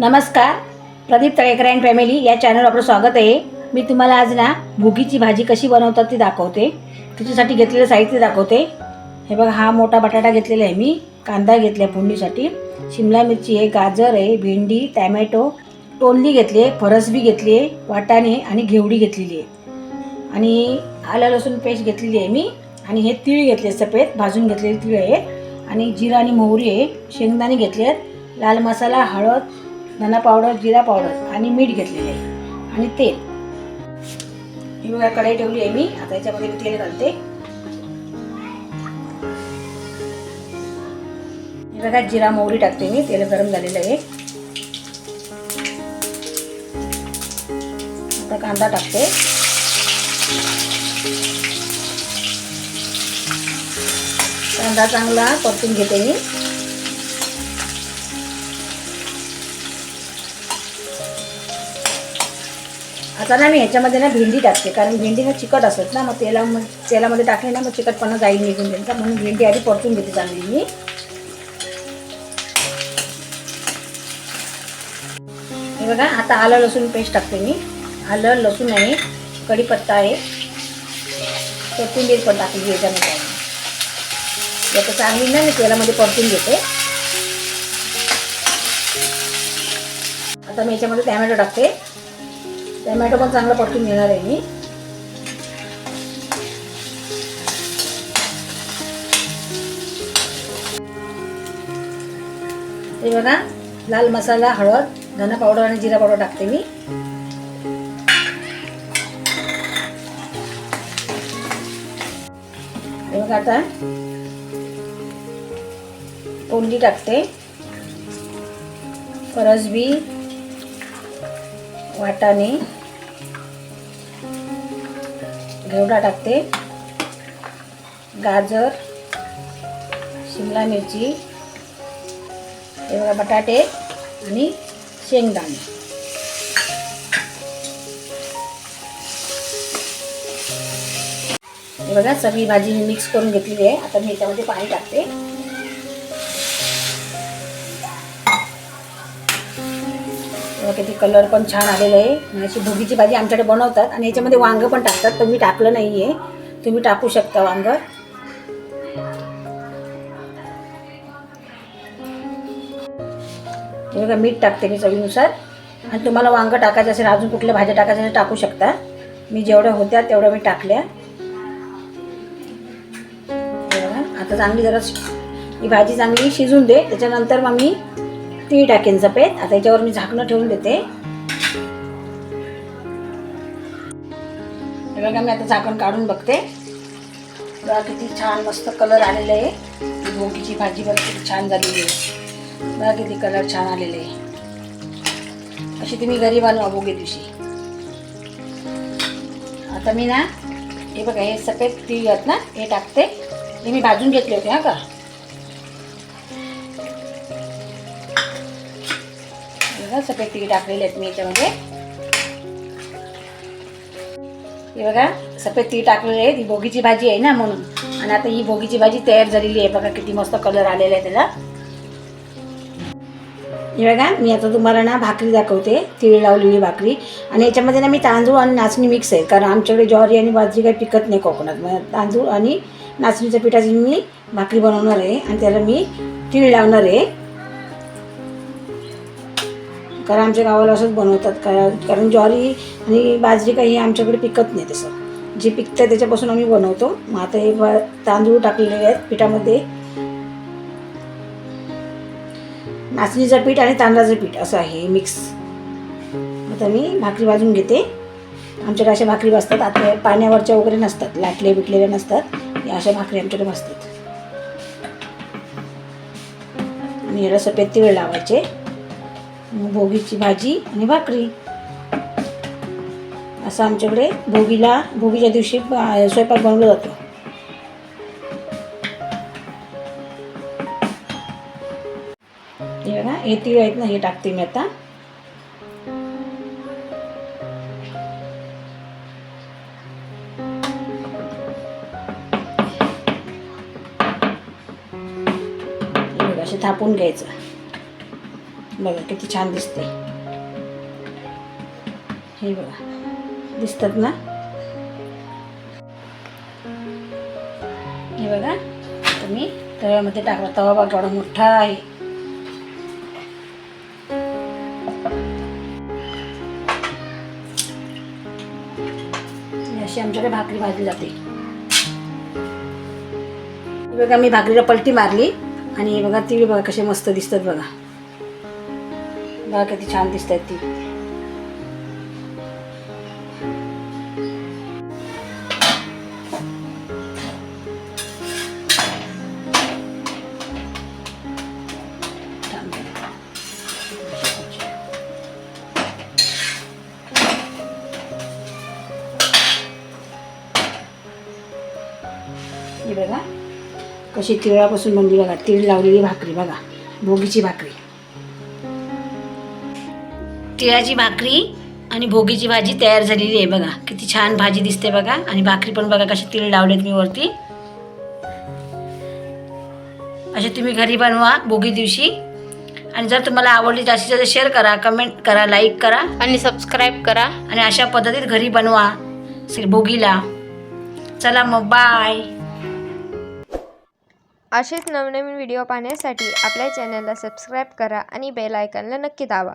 नमस्कार. Pradeep Talekar and family या चॅनलवर आपलं स्वागत आहे. मी तुम्हाला आज ना भुगीची भाजी कशी बनवतात ती दाखवते. तिच्यासाठी घेतलेलं साहित्य दाखवते. हे बघा हा मोठा बटाटा घेतलेला आहे मी. कांदा घेतला आहे फोडणीसाठी. शिमला मिरची आहे गाजर आहे भेंडी टॅमॅटो टोलली घेतली आहे फरसबी घेतली आहे वाटाणे आणि घेवडी घेतलेली आहे. आणि आलं लसूण पेस्ट घेतलेली आहे मी. आणि हे तीळ घेतले सफेद भाजून घेतलेले तीळ आहे. आणि जिरा आणि मोहरी आहे शेंगदाणे घेतले आहेत. लाल मसाला हळद धना पावडर जिरा पावडर आणि मीठ घेतलेलं आहे. आणि तेल. ही बघा कढई ठेवली आहे मी. आता याच्यामध्ये मी तेल घालते. बघा जिरा मोहरी टाकते मी. तेल गरम झालेलं आहे. आता कांदा टाकते. कांदा चांगला परतून घेते मी. आता ना मी ह्याच्यामध्ये ना भेंडी टाकते कारण भेंडी ना चिकट असत ना मग तेला तेलामध्ये टाकली ना मग चिकटपणा जाईल निघून त्यांचा. म्हणून भेंडी आधी परतून घेते चांगली मी. हे बघा आता आलं लसूण पेस्ट टाकते मी. आलं लसूण आहे कढीपत्ता आहे. कोथिंबीर पण टाकली याच्यामध्ये. याचं चांगली ना मी तेलामध्ये परतून घेते. आता मी याच्यामध्ये टॅमॅटो टाकते. टोमॅटो पण चांगला परतून घेणार आहे मी. हे बघा लाल मसाला हळद धना पावडर आणि जिरा पावडर टाकते मी. हे बघा आता. कोंडी टाकते. फरसबी वाटाणे. घेवडा टाकते. गाजर शिमला मिरची एवढा बटाटे आणि शेंगदाणे. बघा सगळी भाजी मी मिक्स करून घेतलेली आहे. आता मी याच्यामध्ये पाणी टाकते. किती कलर पण छान आलेला आहे. अशी भुगीची भाजी आमच्याकडे बनवतात. आणि याच्यामध्ये वांगं पण टाकतात. पण मी टाकलं नाही आहे तुम्ही टाकू शकता वांग. बघा मीठ टाकते मी चवीनुसार. आणि तुम्हाला वांगं टाकायचं असेल अजून कुठल्या भाज्या टाकायच्या असेल टाकू शकता. मी जेवढ्या होत्या तेवढ्या मी टाकल्या. आता चांगली जरा ही भाजी चांगली शिजून दे. त्याच्यानंतर मग मी ती टाकेन सफेद आता याच्यावर मी झाकणं ठेवून देते. हे बघा मी आता झाकण काढून बघते. बघा किती छान मस्त कलर आलेला आहे. भोगीची भाजी बघ किती छान झालेली आहे. बघा किती कलर छान आलेले आहे. अशी तुम्ही घरी बनवा भोगी दिवशी. आता मी ना हे बघा हे सफेद तीळ आहेत ना हे टाकते. हे मी भाजून घेतले होते हा का? बघा सफेद तीळ टाकलेले आहेत मी याच्यामध्ये. हे बघा सफेद तीळ टाकलेले आहे ही भोगीची भाजी आहे ना म्हणून. आणि आता ही भोगीची भाजी तयार झालेली आहे. बघा किती मस्त कलर आलेला आहे त्याला. हे बघा मी आता तुम्हाला ना भाकरी दाखवते. तिळ लावलेली भाकरी. आणि याच्यामध्ये ना मी तांदूळ आणि नाचणी मिक्स आहे. कारण आमच्याकडे ज्वारी आणि बाजरी काही पिकत नाही कोकणात मग तांदूळ आणि नाचणीच्या पिठाची मी भाकरी बनवणार आहे. आणि त्याला मी तिळ लावणार आहे. कारण आमच्या गावाला असंच बनवतात कारण कारण ज्वारी आणि बाजरी काही आमच्याकडे पिकत नाही तसं. जे पिकतं त्याच्यापासून आम्ही बनवतो. मग आता हे तांदूळ टाकलेले आहेत पिठामध्ये. नाचणीचं पीठ आणि तांदळाचं पीठ असं आहे मिक्स आता मी भाकरी भाजून घेते. आमच्याकडे अशा भाकरी भाजतात. आता पाण्यावरच्या वगैरे नसतात. लाटले बिटलेल्या नसतात. या अशा भाकरी आमच्याकडे भाजतात. आणि याला सफेद तीळ लावायचे. भोगीची भाजी आणि भाकरी. असं आमच्याकडे भोगीला भोगीच्या दिवशी स्वयंपाक बनवला जातो. हे बघा हे तीळ आहेत ना हे टाकते मी आता. असे थापून घ्यायचं. बघा किती छान दिसते हे बघा. दिसतात ना? हे बघा. तुम्ही मी तव्यामध्ये टाकला. तवा बघा एवढा मोठा आहे. अशी आमच्याकडे भाकरी भाजली जाते. हे बघा मी भाकरीला पलटी मारली आणि बघा ती बघा कसे मस्त दिसतात बघा. बघा किती छान दिसत आहेत ती बघा कशी तिळापासून बनली बघा तीळ लावलेली भाकरी बघा भोगीची भाकरी. तिळाची भाकरी आणि भोगीची भाजी तयार झालेली आहे बघा. किती छान भाजी दिसते बघा. आणि भाकरी पण बघा कशी तीळ लावलेत मी वरती. असे तुम्ही घरी बनवा भोगी दिवशी. आणि जर तुम्हाला आवडली जास्तीत जास्त शेअर करा कमेंट करा लाईक करा. आणि सबस्क्राईब करा. आणि अशा पद्धतीत घरी बनवा श्री भोगीला. चला मग बाय असेच नवनवीन व्हिडिओ पाहण्यासाठी आपल्या चॅनलला सबस्क्राईब करा आणि बेल आयकॉनला नक्की दाबा.